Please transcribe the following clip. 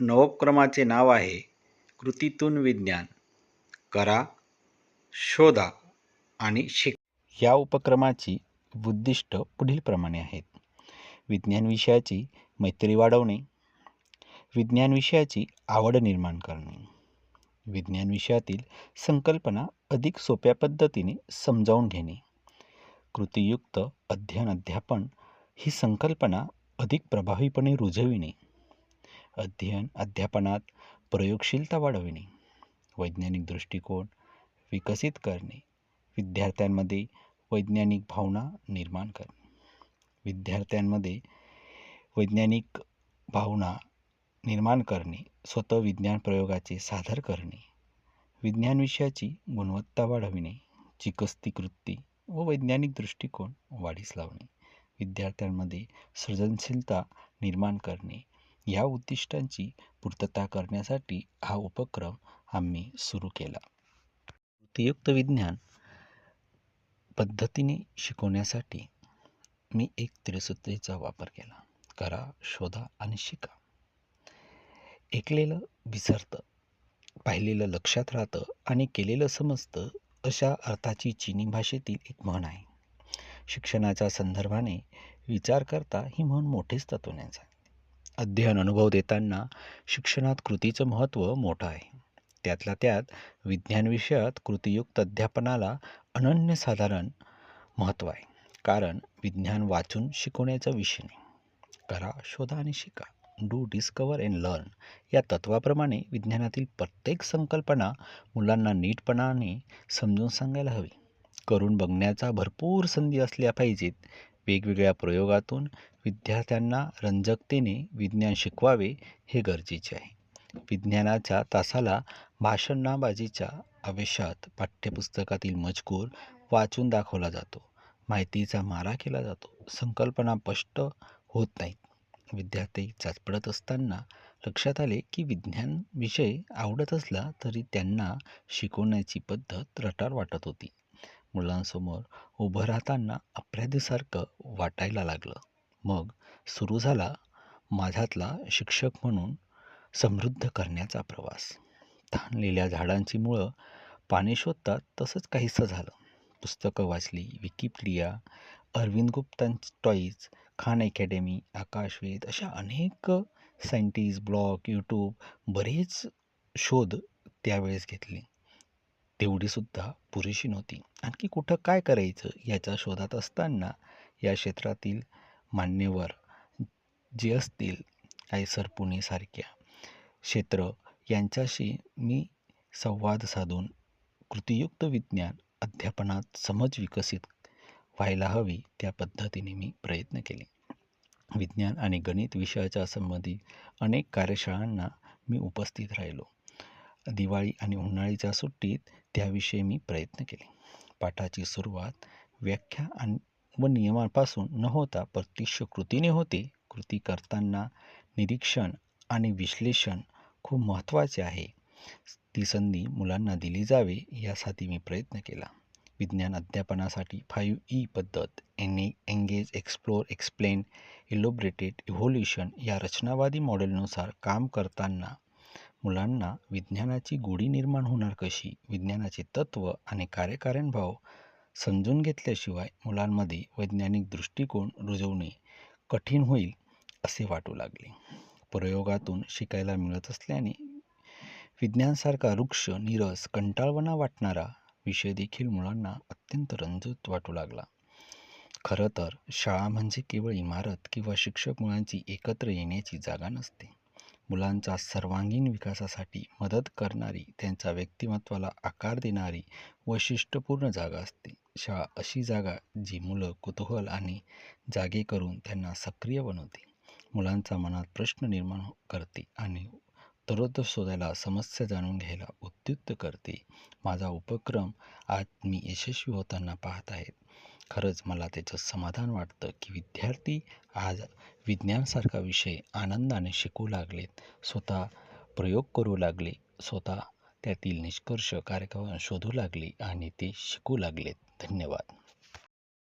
नवोपक्रमाचे नाव आहे कृतीतून विज्ञान. करा शोधा आणि शिक. या उपक्रमाची उद्दिष्ट पुढीलप्रमाणे आहेत. विज्ञान विषयाची मैत्री वाढवणे. विज्ञान विषयाची आवड निर्माण करणे. विज्ञान विषयातील संकल्पना अधिक सोप्या पद्धतीने समजावून घेणे. कृतीयुक्त अध्ययन अध्यापन ही संकल्पना अधिक प्रभावीपणे रुजविणे. अध्ययन अध्यापनात प्रयोगशीलता वाढविणे. वैज्ञानिक दृष्टिकोन विकसित करणे. विद्यार्थ्यांमध्ये वैज्ञानिक भावना निर्माण करणे. विद्यार्थ्यांमध्ये वैज्ञानिक भावना निर्माण करणे. स्वतः विज्ञान प्रयोगाचे सादर करणे. विज्ञान विषयाची गुणवत्ता वाढविणे. चिकस्ती कृती व वैज्ञानिक दृष्टिकोन वाढीस लावणे. विद्यार्थ्यांमध्ये सृजनशीलता निर्माण करणे. या उद्दिष्टांची पूर्तता करण्यासाठी हा उपक्रम आम्ही सुरू केला. कृतीयुक्त विज्ञान पद्धतीने शिकवण्यासाठी मी एक त्रिसूत्रीचा वापर केला. करा शोधा आणि शिका. ऐकलेलं विसरतं पाहिलेलं लक्षात राहतं आणि केलेलं समजतं अशा अर्थाची चिनी भाषेतील एक म्हण आहे. शिक्षणाच्या संदर्भाने विचार करता ही म्हण मोठेच तत्वज्ञान आहे अध्ययन अनुभव देताना शिक्षणात कृतीचं महत्त्व मोठं आहे. त्यातल्या त्यात विज्ञान विषयात कृतीयुक्त अध्यापनाला अनन्यसाधारण महत्त्व आहे. कारण विज्ञान वाचून शिकवण्याचा विषय नाही. करा शोधा आणि शिका. डू डिस्कवर अँड लर्न या तत्वाप्रमाणे विज्ञानातील प्रत्येक संकल्पना मुलांना नीटपणाने समजून सांगायला हवी. करून बघण्याचा भरपूर संधी असल्या पाहिजेत. वेगवेगळ्या प्रयोगातून विद्यार्थ्यांना रंजकतेने विज्ञान शिकवावे हे गरजेचे आहे. विज्ञानाच्या तासाला भाषणाबाजीच्या आवेशात पाठ्यपुस्तकातील मजकूर वाचून दाखवला जातो. माहितीचा मारा केला जातो. संकल्पना स्पष्ट होत नाहीत. विद्यार्थी चाचपडत असताना लक्षात आले की विज्ञान विषय आवडत असला तरी त्यांना शिकवण्याची पद्धत रटार वाटत होती. मुलांसमोर उभं राहताना अपराधीसारखं वाटायला लागलं. मग सुरू झाला माझ्यातला शिक्षक म्हणून समृद्ध करण्याचा प्रवास. ताणलेल्या झाडांची मुळं पाणी शोधतात तसंच काहीसं झालं. पुस्तकं वाचली विकिपीडिया अरविंद गुप्तांची टॉईज खान अकॅडमी आकाशवेद अशा अनेक सायंटिस्ट ब्लॉग यूट्यूब बरेच शोध त्यावेळेस घेतले. तेवढीसुद्धा पुरेशी नव्हती. आणखी कुठं काय करायचं याच्या शोधात असताना या क्षेत्रातील मान्यवर जे असतील आयसर पुणेसारख्या क्षेत्र यांच्याशी मी संवाद साधून कृतियुक्त विज्ञान अध्यापनात समज विकसित व्हायला हवी त्या पद्धतीने मी प्रयत्न केले. विज्ञान आणि गणित विषयाच्या संबंधित अनेक कार्यशाळांना मी उपस्थित राहिलो. दिवाळी आणि उन्हाळीच्या सुट्टीत त्याविषयी मी प्रयत्न केले. पाठाची सुरुवात व्याख्या आणि व नियमांपासून न होता प्रत्यक्ष कृतीने होते. कृती करताना निरीक्षण आणि विश्लेषण खूप महत्त्वाचे आहे. ती संधी मुलांना दिली जावे यासाठी मी प्रयत्न केला. विज्ञान अध्यापनासाठी फाईव्ह ई पद्धत एने engage explore explain elaborated evolution या रचनावादी मॉडेलनुसार काम करताना मुलांना विज्ञानाची गोडी निर्माण होणार कशी? विज्ञानाचे तत्त्व आणि कार्यकारणभाव समजून घेतल्याशिवाय मुलांमध्ये वैज्ञानिक दृष्टिकोन रुजवणे कठीण होईल असे वाटू लागले. प्रयोगातून शिकायला मिळत असल्याने विज्ञानसारखा वृक्ष निरस कंटाळवणा वाटणारा विषय देखील मुलांना अत्यंत रंजूत वाटू लागला. खरं तर शाळा म्हणजे केवळ इमारत किंवा शिक्षक मुलांची एकत्र येण्याची जागा नसते. मुलांचा सर्वांगीण विकासासाठी मदत करणारी त्यांच्या व्यक्तिमत्वाला आकार देणारी वैशिष्ट्यपूर्ण जागा असते. शाळा अशी जागा जी मुलं कुतूहल आणि जागे करून त्यांना सक्रिय बनवते. मुलांचा मनात प्रश्न निर्माण करते आणि उत्तरोत्तर शोधायला समस्या जाणून घ्यायला उद्युक्त करते. माझा उपक्रम आज मी यशस्वी होताना पाहत आहेत खरंच मला त्याचं समाधान वाटतं की विद्यार्थी आज विज्ञानसारखा विषय आनंदाने शिकू लागलेत स्वतः प्रयोग करू लागले. स्वतः त्यातील निष्कर्ष कार्यक्रम शोधू लागले आणि ते शिकू लागलेत धन्यवाद.